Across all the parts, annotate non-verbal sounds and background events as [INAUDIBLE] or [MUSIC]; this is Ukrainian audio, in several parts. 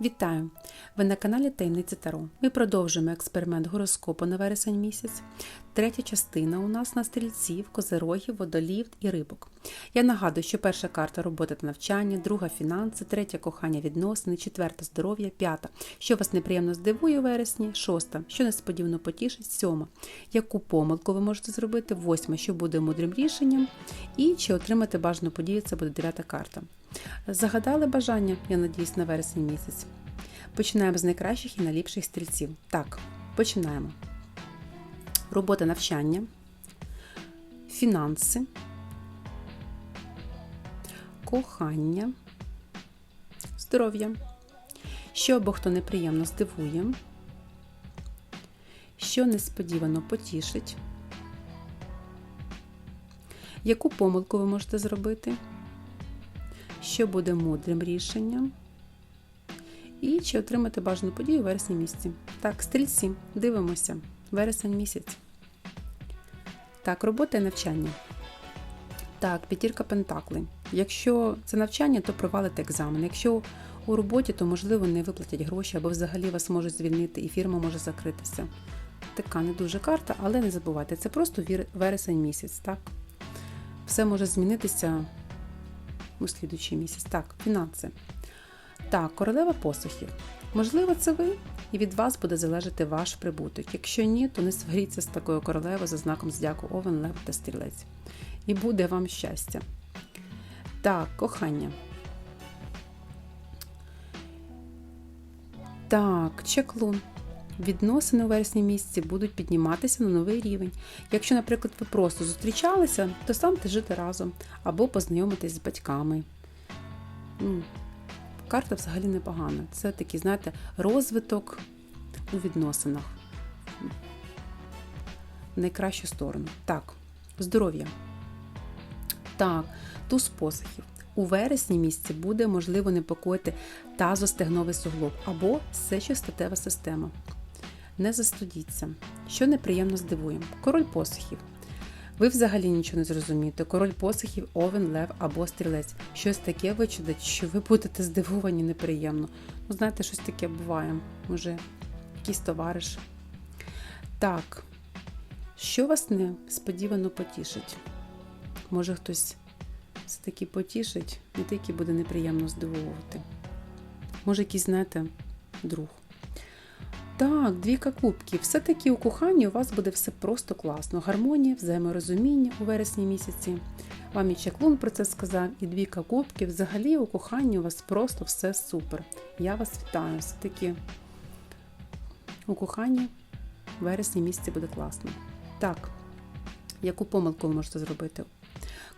Вітаю! Ви на каналі Таємниці Таро. Ми продовжуємо експеримент гороскопу на вересень місяць. Третя частина у нас на стрільців, козерогів, водолів і рибок. Я нагадую, що перша карта робота та навчання, друга фінанси, третя кохання відносини, четверта здоров'я, п'ята, що вас неприємно здивує у вересні, шоста, що несподівано потішить, сьома, яку помилку ви можете зробити, восьма, що буде мудрим рішенням, і чи отримати бажану подію, це буде дев'ята карта. Загадали бажання, я надіюсь, на вересень місяць. Починаємо з найкращих і найліпших стрільців. Так, починаємо. Робота навчання, фінанси, кохання, здоров'я. Що або хто неприємно здивує, що несподівано потішить, яку помилку ви можете зробити, що буде мудрим рішенням, і чи отримати бажану подію у вересні місяці. Так, стрільці, дивимося, вересень місяць. Так, робота і навчання. Так, п'ятірка пентаклей. Якщо це навчання, то провалите екзамен. Якщо у роботі, то можливо не виплатять гроші або взагалі вас можуть звільнити і фірма може закритися. Така не дуже карта, але не забувайте, це просто вересень місяць, так? Все може змінитися у слідучий місяць. Так, фінанси. Так, королева посухів. Можливо, це ви, і від вас буде залежати ваш прибуток. Якщо ні, то не сваріться з такою королевою за знаком здяку Овен, Лев та Стрілець. І буде вам щастя. Так, кохання. Так, чеклун. Відносини у вересні місяці будуть підніматися на новий рівень. Якщо, наприклад, ви просто зустрічалися, то станьте жити разом або познайомитись з батьками. Карта взагалі непогана. Це такий, знаєте, розвиток у відносинах. Найкращу сторону. Так, здоров'я. Так, туз посохів. У вересні місяці буде можливо непокоїти тазостегновий суглоб або ще система. Не застудіться, що неприємно здивує. Король посохів. Ви взагалі нічого не зрозумієте. Король посохів, овен, лев або стрілець. Щось таке вичудить, що ви будете здивовані неприємно. Ну, знаєте, щось таке буває. Може, якийсь товариш. Так, що вас несподівано потішить? Може, хтось все-таки потішить, не тільки буде неприємно здивовувати. Може, якийсь, знаєте, друг. Так, двійка кубків. Все-таки у коханні у вас буде все просто класно. Гармонія, взаєморозуміння у вересні місяці. Вам і Чеклун про це сказав, і двійка кубків. Взагалі у коханні у вас просто все супер. Я вас вітаю. Все-таки у коханні у вересні місяці буде класно. Так, яку помилку ви можете зробити?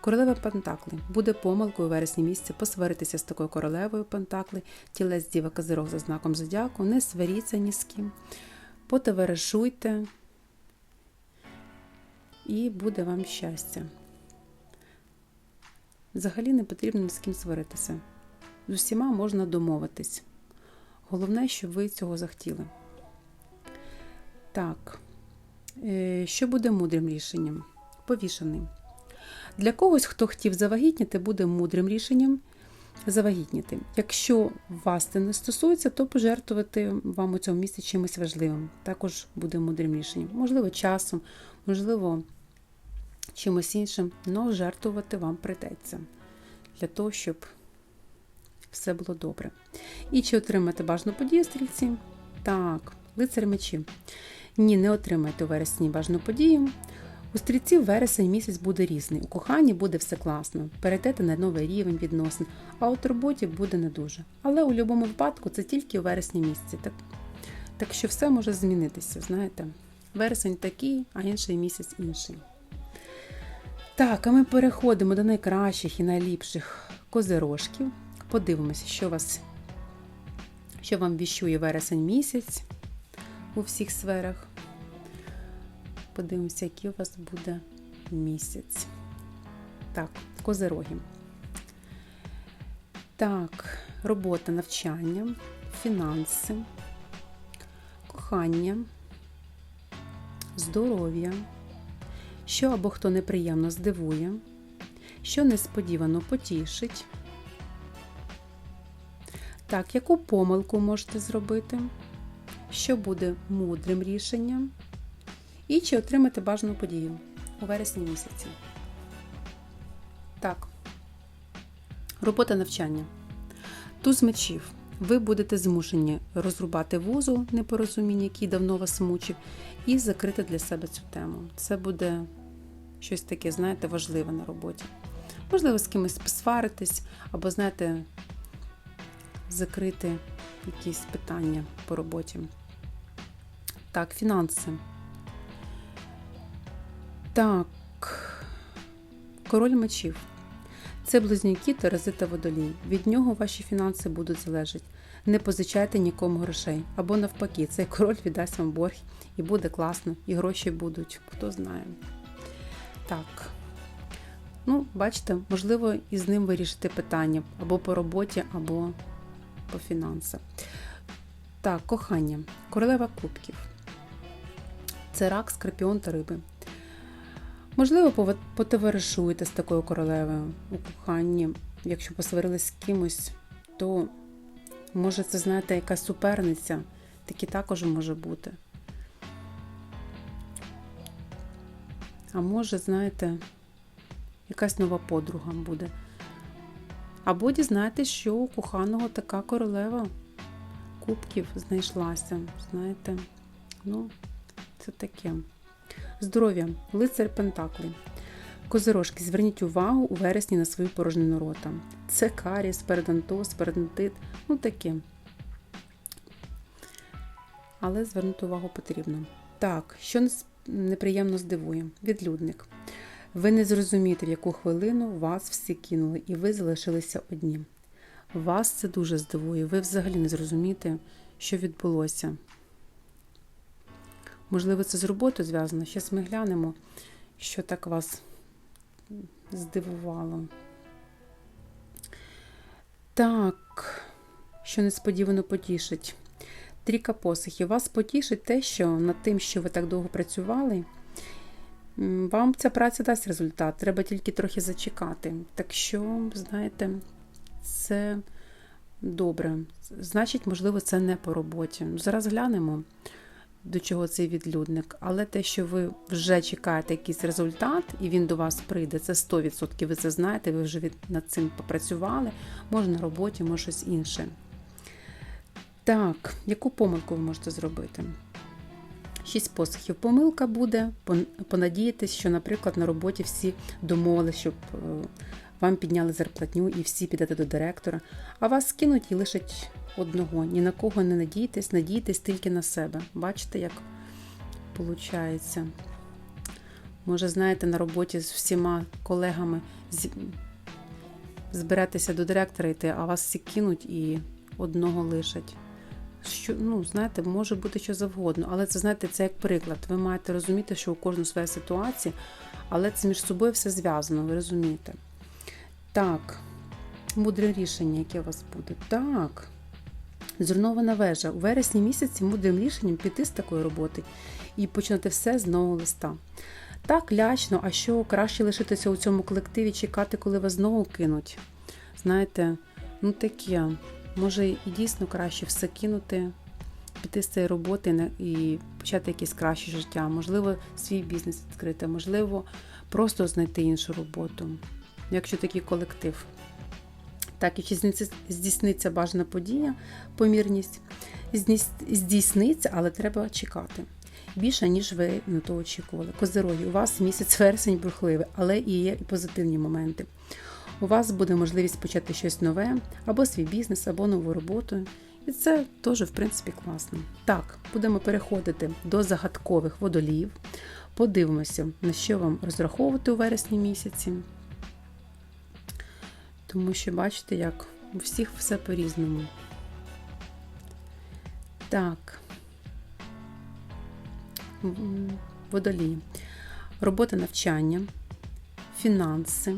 Королева Пентакли. Буде помилкою у вересні місяці посваритися з такою королевою Пентакли, тілець діва козирог за знаком зодіаку, не сваріться ні з ким, потоваришуйте, і буде вам щастя. Взагалі не потрібно ні з ким сваритися. З усіма можна домовитись. Головне, щоб ви цього захотіли. Так, е, що буде мудрим рішенням? Повішений. Для когось, хто хотів завагітніти, буде мудрим рішенням завагітніти. Якщо вас це не стосується, то пожертвувати вам у цьому місці чимось важливим. Також буде мудрим рішенням. Можливо, часом, можливо, чимось іншим, але жертвувати вам прийдеться для того, щоб все було добре. І чи отримати бажану подію стрільці? Так, лицар мечі. Ні, не отримайте у вересні бажану подію. У стрільців вересень місяць буде різний. У коханні буде все класно, перейдете на новий рівень відносин, а от роботі буде не дуже. Але у будь-якому випадку це тільки у вересні місяці. Так, так що все може змінитися, знаєте. Вересень такий, а інший місяць інший. Так, а ми переходимо до найкращих і найліпших козирожків. Подивимося, що вас, що вам віщує вересень місяць у всіх сферах. Подивимося, який у вас буде місяць. Так, козироги. Так, робота навчання, фінанси, кохання, здоров'я, що або хто неприємно здивує, що несподівано потішить. Так, яку помилку можете зробити? Що буде мудрим рішенням? І чи отримати бажану подію у вересні місяці? Так. Робота навчання. Туз мечів. Ви будете змушені розрубати вузол непорозуміння, який давно вас мучив, і закрити для себе цю тему. Це буде щось таке, знаєте, важливе на роботі. Можливо, з кимось посваритись, або, знаєте, закрити якісь питання по роботі. Так, фінанси. Так, король мечів. Це близнюки Терези та водолій. Від нього ваші фінанси будуть залежати. Не позичайте нікому грошей. Або навпаки, цей король віддасть вам борг і буде класно, і гроші будуть, хто знає. Так. Ну, бачите, можливо, і з ним вирішити питання або по роботі, або по фінансах. Так, кохання. Королева кубків. Це рак, скорпіон та риби. Можливо, потоваришуєте з такою королевою у коханні. Якщо посварились з кимось, то може це, знаєте, якась суперниця, такі також може бути. А може, знаєте, якась нова подруга буде. Або дізнаєтесь, що у коханого така королева кубків знайшлася. Знаєте, ну, це таке. Здоров'я, лицар Пентаклі. Козирожки, зверніть увагу у вересні на свою порожнину рота. Це каріс, передонтоз, передонтит, ну таке. Але звернути увагу потрібно. Так, що неприємно здивує, відлюдник. Ви не зрозумієте, в яку хвилину вас всі кинули, і ви залишилися одні. Вас це дуже здивує, ви взагалі не зрозумієте, що відбулося. Можливо, це з роботою зв'язано. Зараз ми глянемо, що так вас здивувало. Так, що несподівано потішить. Тріка посухів. Вас потішить те, що над тим, що ви так довго працювали, вам ця праця дасть результат. Треба тільки трохи зачекати. Так що, знаєте, це добре. Значить, можливо, це не по роботі. Зараз глянемо до чого цей відлюдник, але те, що ви вже чекаєте якийсь результат, і він до вас прийде, це 100%. Ви це знаєте, ви вже над цим попрацювали, може на роботі, може щось інше. Так, яку помилку ви можете зробити? Шість посухів. Помилка буде понадіятись, що, наприклад, на роботі всі домовилися, щоб е, вам підняли зарплатню і всі підете до директора, а вас скинуть і лишать одного. Ні на кого не надійтесь, надійтесь тільки на себе. Бачите, як виходить? Може, знаєте, на роботі з всіма колегами зберетеся до директора йти, а вас всі кинуть і одного лишать. Що, ну, знаєте, може бути що завгодно, але це, знаєте, це як приклад. Ви маєте розуміти, що у кожну своя ситуація, але це між собою все зв'язано, ви розумієте? Так, мудре рішення, яке у вас буде. Так. Зруйнована вежа. У вересні місяці мудрим рішенням піти з такої роботи і починати все з нового листа. Так лячно, а що краще лишитися у цьому колективі, чекати, коли вас знову кинуть. Знаєте, ну таке, може і дійсно краще все кинути, піти з цієї роботи і почати якесь краще життя, можливо, свій бізнес відкрити, можливо, просто знайти іншу роботу, якщо такий колектив. Так, чи здійсниться бажана подія, помірність, здійсниться, але треба чекати. Більше, ніж ви на то очікували. Козироги, у вас місяць вересень брухливий, але і є і позитивні моменти. У вас буде можливість почати щось нове, або свій бізнес, або нову роботу. І це теж, в принципі, класно. Так, будемо переходити до загадкових водолів. Подивимося, на що вам розраховувати у вересні місяці. Тому що бачите, як у всіх все по-різному. Так, водолій. Робота навчання, фінанси,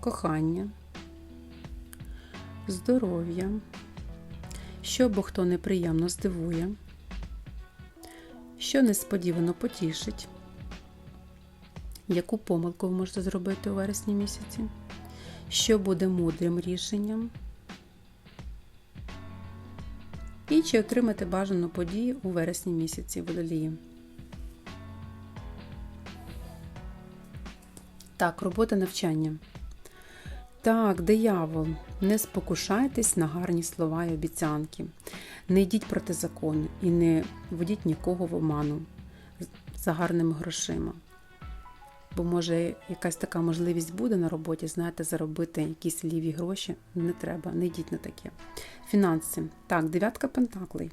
кохання, здоров'я, що або хто неприємно здивує, що несподівано потішить. Яку помилку ви можете зробити у вересні місяці? Що буде мудрим рішенням? І чи отримати бажану подію у вересні місяці водолії. Так, робота навчання. Так, диявол, не спокушайтесь на гарні слова і обіцянки. Не йдіть проти закону і не вводіть нікого в оману за гарними грошима. Бо, може, якась така можливість буде на роботі, знаєте, заробити якісь ліві гроші. Не треба, не йдіть на таке. Фінанси. Так, дев'ятка пентаклей.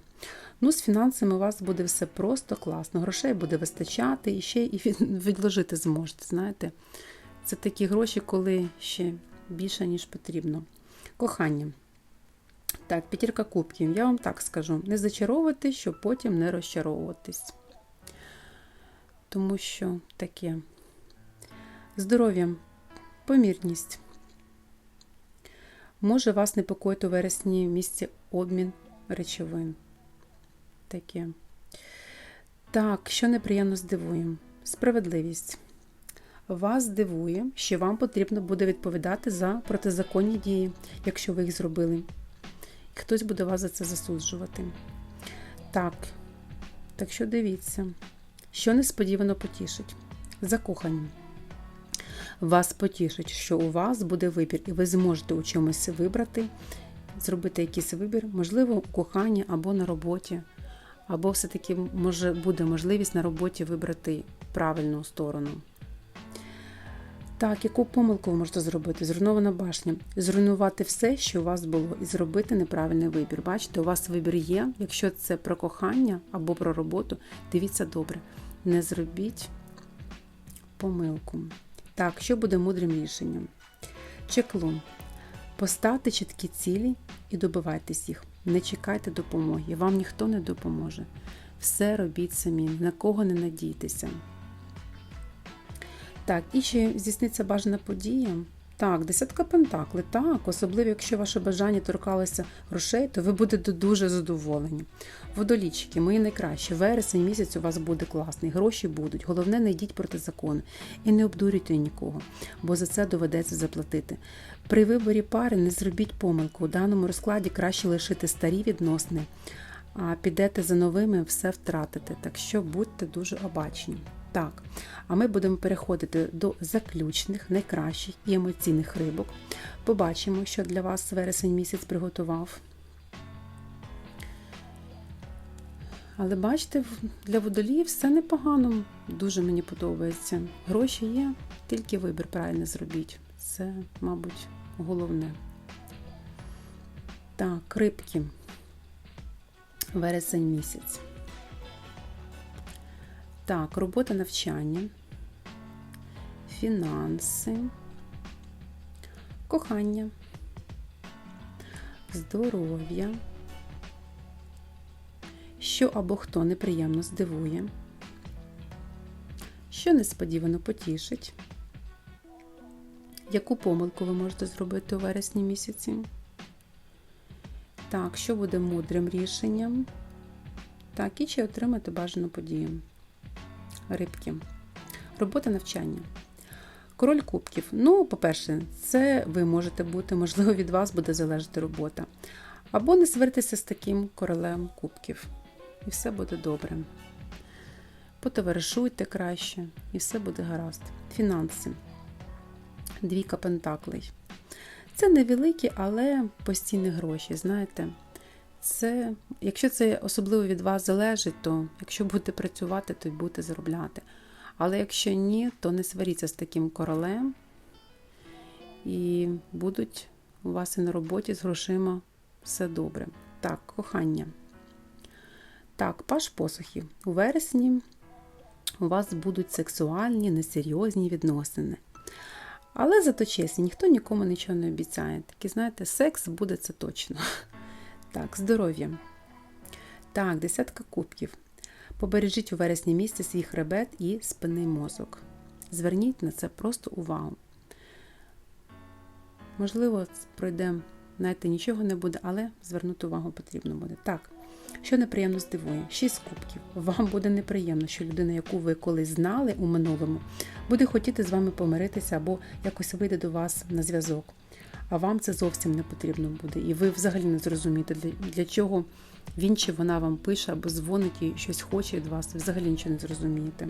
Ну, з фінансами у вас буде все просто класно. Грошей буде вистачати і ще [LAUGHS] і відложити зможете. Знаєте, це такі гроші, коли ще більше, ніж потрібно. Кохання. Так, п'ятірка кубків. Я вам так скажу: не зачаровувати, щоб потім не розчаровуватись. Тому що таке. Здоров'я, помірність. Може вас непокоїть у вересні місці обмін речовин. Таке. Так, що неприємно здивує. Справедливість. Вас здивує, що вам потрібно буде відповідати за протизаконні дії, якщо ви їх зробили. І хтось буде вас за це засуджувати. Так, так що дивіться, що несподівано потішить. Закохані. Вас потішить, що у вас буде вибір, і ви зможете у чомусь вибрати, зробити якийсь вибір, можливо, у коханні або на роботі, або все-таки може буде можливість на роботі вибрати правильну сторону. Так, яку помилку ви можете зробити? Зруйнована башня. Зруйнувати все, що у вас було, і зробити неправильний вибір. Бачите, у вас вибір є. Якщо це про кохання або про роботу, дивіться добре. Не зробіть помилку. Так, що буде мудрим рішенням? Чеклун. Поставте чіткі цілі і добивайтесь їх. Не чекайте допомоги, вам ніхто не допоможе. Все робіть самі, на кого не надійтеся. Так, і ще здійсниться бажана подія. Так, десятка пентакли, так, особливо, якщо ваше бажання торкалося грошей, то ви будете дуже задоволені. Водолічки, мої найкращі, вересень місяць у вас буде класний, гроші будуть. Головне, не йдіть проти закону і не обдурюйте нікого, бо за це доведеться заплатити. При виборі пари не зробіть помилку. У даному розкладі краще лишити старі відносини, а підете за новими, все втратите. Так що будьте дуже обачні. Так, а ми будемо переходити до заключних, найкращих і емоційних рибок. Побачимо, що для вас вересень місяць приготував. Але бачите, для водолії все непогано, дуже мені подобається. Гроші є, тільки вибір правильно зробіть. Це, мабуть, головне. Так, рибки. Вересень місяць. Так, робота навчання, фінанси, кохання, здоров'я, що або хто неприємно здивує, що несподівано потішить, яку помилку ви можете зробити у вересні місяці. Так, що буде мудрим рішенням? Так, і чи отримати бажану подію рибки. Робота навчання. Король кубків. Ну, по-перше, це ви можете бути, можливо, від вас буде залежати робота. Або не сваритися з таким королем кубків. І все буде добре. Потоваришуйте краще, і все буде гаразд. Фінанси. Двійка пентаклей. Це невеликі, але постійні гроші. Знаєте, це, якщо це особливо від вас залежить, то якщо будете працювати, то й будете заробляти. Але якщо ні, то не сваріться з таким королем і будуть у вас і на роботі з грошима все добре. Так, кохання. Так, паш посухів. У вересні у вас будуть сексуальні, несерйозні відносини. Але зато чесні, ніхто нікому нічого не обіцяє. Такі, знаєте, секс буде це точно. Так, здоров'я. Так, десятка кубків. Побережіть у вересні місці свій хребет і спинний мозок. Зверніть на це просто увагу. Можливо, пройде, знаєте, нічого не буде, але звернути увагу потрібно буде. Так, що неприємно здивує, шість кубків. Вам буде неприємно, що людина, яку ви колись знали у минулому, буде хотіти з вами помиритися або якось вийде до вас на зв'язок а вам це зовсім не потрібно буде. І ви взагалі не зрозумієте, для, для чого він чи вона вам пише або дзвонить і щось хоче від вас, взагалі нічого не зрозумієте.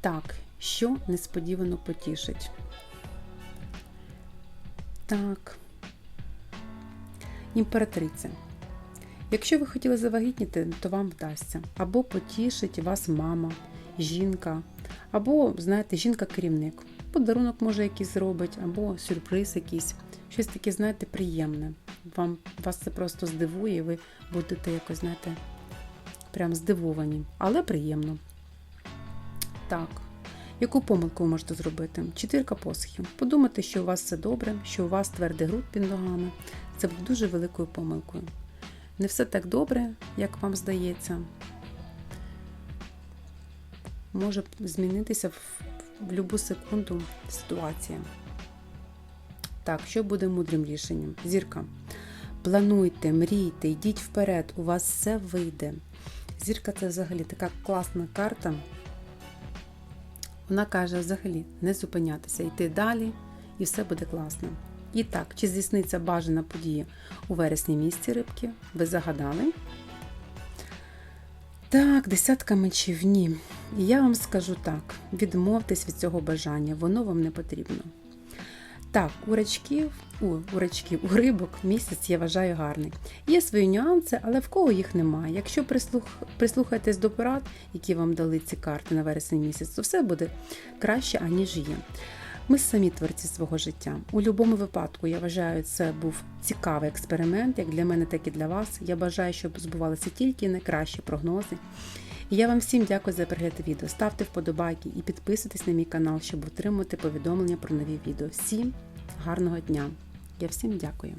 Так, що несподівано потішить? Так. Імператриця. Якщо ви хотіли завагітніти, то вам вдасться. Або потішить вас мама, жінка, або, знаєте, жінка-керівник. Подарунок може якийсь зробить, або сюрприз якийсь. Щось таке, знаєте, приємне. Вам, Вас це просто здивує, ви будете якось, знаєте, прям здивовані, але приємно. Так. Яку помилку ви можете зробити? Четвірка посухів. Подумати, що у вас все добре, що у вас твердий груд під ногами. Це буде дуже великою помилкою. Не все так добре, як вам здається. Може змінитися в, в будь-яку секунду ситуація. Так, що буде мудрим рішенням? Зірка. Плануйте, мрійте, йдіть вперед, у вас все вийде. Зірка це взагалі така класна карта. Вона каже взагалі не зупинятися, йти далі, і все буде класно. І так, чи здійсниться бажана подія у вересні місці рибки? Ви загадали? Так, десятка мечів ні. Я вам скажу так: відмовтесь від цього бажання, воно вам не потрібно. Так, у рачків, у, у рачків, у рибок місяць я вважаю гарний. Є свої нюанси, але в кого їх немає. Якщо прислух, прислухаєтесь до порад, які вам дали ці карти на вересень місяць, то все буде краще, аніж є. Ми самі творці свого життя. У будь-якому випадку я вважаю, це був цікавий експеримент, як для мене, так і для вас. Я бажаю, щоб збувалися тільки найкращі прогнози. І я вам всім дякую за перегляд відео. Ставте вподобайки і підписуйтесь на мій канал, щоб отримати повідомлення про нові відео. Всім гарного дня! Я всім дякую.